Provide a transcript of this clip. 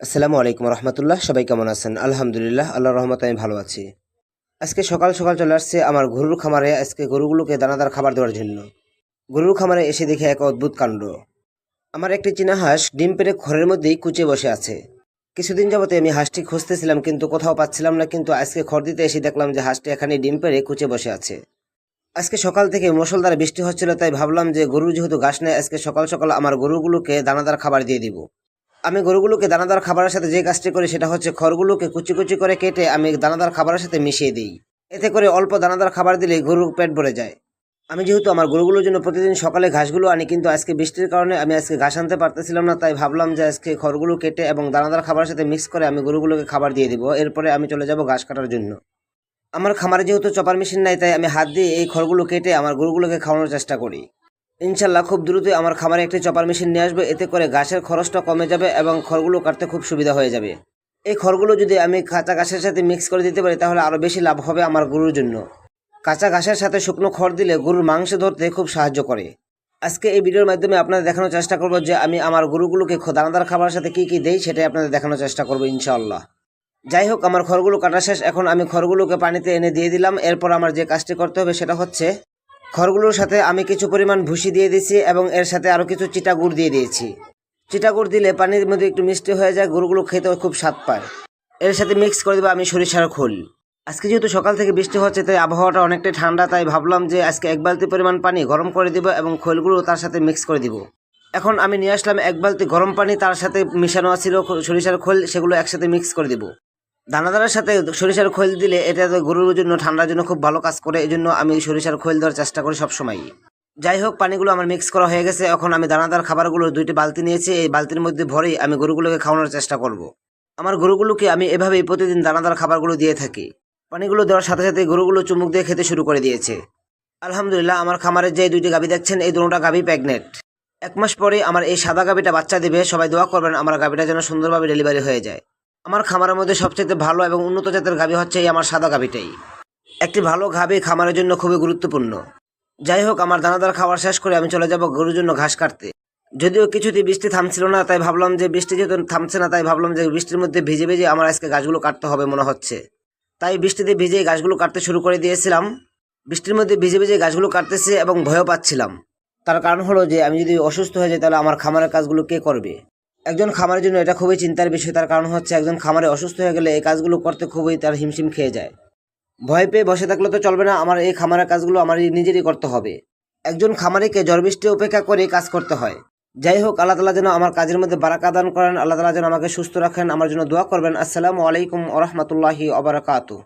আসসালামু আলাইকুম রহমতুল্লাহ, সবাই কেমন আছেন? আলহামদুলিল্লাহ আল্লাহ রহমত আমি ভালো আছি। আজকে সকাল সকাল চলে আসছে আমার গরুর খামারে, আজকে গরুগুলোকে দানাদার খাবার দেওয়ার জন্য। গরুর খামারে এসে দেখে এক অদ্ভুত কাণ্ড। আমার একটি চীনা হাঁস ডিম পেড়ে ঘরের মধ্যেই কুচে বসে আছে। কিছুদিন যাবতে আমি হাঁসটি খুঁজতেছিলাম, কিন্তু কোথাও পাচ্ছিলাম না, কিন্তু আজকে খড় দিতে এসে দেখলাম যে হাঁসটি এখানে ডিম পেরে কুচে বসে আছে। আজকে সকাল থেকে মুসলধারে বৃষ্টি হচ্ছিল, তাই ভাবলাম যে গরু যেহেতু ঘাস নেয় আজকে সকাল সকাল আমার গরুগুলোকে দানাদার খাবার দিয়ে দিব। আমি গরুগুলোকে দানাদার খাবারের সাথে যে কাজটি করি সেটা হচ্ছে খড়গুলোকে কুচি কুচি করে কেটে আমি দানাদার খাবারের সাথে মিশিয়ে দিই। এতে করে অল্প দানাদার খাবার দিলে গরুর পেট ভরে যায়। আমি যেহেতু আমার গরুগুলোর জন্য প্রতিদিন সকালে ঘাসগুলো আনি, কিন্তু আজকে বৃষ্টির কারণে আমি আজকে ঘাস আনতে পারতেছিলাম না, তাই ভাবলাম যে আজকে খড়গুলো কেটে এবং দানাদার খাবারের সাথে মিক্স করে আমি গরুগুলোকে খাবার দিয়ে দিব। এরপরে আমি চলে যাব ঘাস কাটার জন্য। আমার খামারে যেহেতু চপার মেশিন নাই, তাই আমি হাত দিয়ে এই খড়গুলো কেটে আমার গরুগুলোকে খাওয়ানোর চেষ্টা করি। ইনশাল্লাহ খুব দ্রুতই আমার খামারে একটি চপার মেশিন নিয়ে আসবে। এতে করে ঘাসের খরচটা কমে যাবে এবং খড়গুলো কাটতে খুব সুবিধা হয়ে যাবে। এই খড়গুলো যদি আমি কাঁচা ঘাসের সাথে মিক্স করে দিতে পারি, তাহলে আরও বেশি লাভ হবে আমার গরুর জন্য। কাঁচা ঘাসের সাথে শুকনো খড় দিলে গরুর মাংস ধরতে খুব সাহায্য করে। আজকে এই ভিডিওর মাধ্যমে আপনাদের দেখানোর চেষ্টা করব যে আমি আমার গরুগুলোকে দানাদার খাবারের সাথে কী কী দেই, সেটাই আপনাদের দেখানোর চেষ্টা করব ইনশাআল্লাহ। যাই হোক, আমার খড়গুলো কাটা শেষ। এখন আমি খড়গুলোকে পানিতে এনে দিয়ে দিলাম। এরপর আমার যে কাজটি করতে হবে সেটা হচ্ছে খড়গুলোর সাথে আমি কিছু পরিমাণ ভুসি দিয়ে দিয়েছি এবং এর সাথে আরও কিছু চিটা গুড় দিয়ে দিয়েছি। চিটা গুড় দিলে পানির মধ্যে একটু মিষ্টি হয়ে যায় গরুগুলো খেতেও খুব স্বাদ পায়। এর সাথে মিক্স করে দেবো আমি সরিষার খোল। আজকে যেহেতু সকাল থেকে বৃষ্টি হচ্ছে, তাই আবহাওয়াটা অনেকটাই ঠান্ডা, তাই ভাবলাম যে আজকে এক বালতি পরিমাণ পানি গরম করে দিব এবং খোলগুলো তার সাথে মিক্স করে দিব। এখন আমি নিয়ে আসলাম এক বালতি গরম পানি, তার সাথে মিশানো ছিল সরিষার খোল, সেগুলো একসাথে মিক্স করে দিব। দানাদারের সাথে সরিষার খোল দিলে এটা তো গরুর জন্য, ঠান্ডার জন্য খুব ভালো কাজ করে এই জন্য আমি সরিষার খোল দেওয়ার চেষ্টা করি সবসময় যাই হোক, পানিগুলো আমার মিক্স করা হয়ে গেছে। এখন আমি দানাদার খাবারগুলো দুইটি বালতি নিয়েছি, এই বালতির মধ্যে ভরেই আমি গরুগুলোকে খাওয়ানোর চেষ্টা করব। আমার গরুগুলোকে আমি এভাবেই প্রতিদিন দানাদার খাবারগুলো দিয়ে থাকি। পানিগুলো দেওয়ার সাথে সাথে গরুগুলো চুমুক দিয়ে খেতে শুরু করে দিয়েছে। আলহামদুলিল্লাহ, আমার খামারের যে দুইটি গাভী দেখছেন, এই দুটোটা গাভী প্রেগনেন্ট। এক মাস পরে আমার এই সাদা গাভীটা বাচ্চা দেবে, সবাই দোয়া করবেন, আমার গাভীটা যেন সুন্দরভাবে ডেলিভারি হয়ে যায়। আমার খামারের মধ্যে সবচেয়ে ভালো এবং উন্নত জাতের গাভী হচ্ছে এই আমার সাদা গাভীটাই। একটি ভালো গাভী খামারের জন্য খুবই গুরুত্বপূর্ণ। যাই হোক, আমার দানাদার খাবার শেষ করে আমি চলে যাব গরুর জন্য ঘাস কাটতে। যদিও কিছুতেই বৃষ্টি থামছিল না, তাই ভাবলাম যে বৃষ্টি যেহেতু থামছে না, তাই ভাবলাম যে বৃষ্টির মধ্যে ভিজে ভিজে আমার আজকে গাছগুলো কাটতে হবে মনে হচ্ছে। তাই বৃষ্টিতে ভিজে গাছগুলো কাটতে শুরু করে দিয়েছিলাম। বৃষ্টির মধ্যে ভিজে ভিজে গাছগুলো কাটতেছি এবং ভয়ও পাচ্ছিলাম। তার কারণ হলো যে আমি যদি অসুস্থ হয়ে যাই, তাহলে আমার খামারের কাজগুলো কে করবে? একজন খামারের জন্য এটা খুবই চিন্তার বিষয়। তার কারণ হচ্ছে একজন খামারে অসুস্থ হয়ে গেলে এই কাজগুলো করতে খুবই তার হিমশিম খেয়ে যায়। ভয় পেয়ে বসে থাকলে তো চলবে না, আমার এই খামারের কাজগুলো আমার নিজেরই করতে হবে। একজন খামারিকে বৃষ্টি উপেক্ষা করে কাজ করতে হয়। যাই হোক, আল্লাহ তালা যেন আমার কাজের মধ্যে বারাকা দান করেন, আল্লাহ তালা যেন আমাকে সুস্থ রাখেন, আমার জন্য দোয়া করবেন। আসসালামু আলাইকুম ওরহমতুল্লাহি অবরাকাতু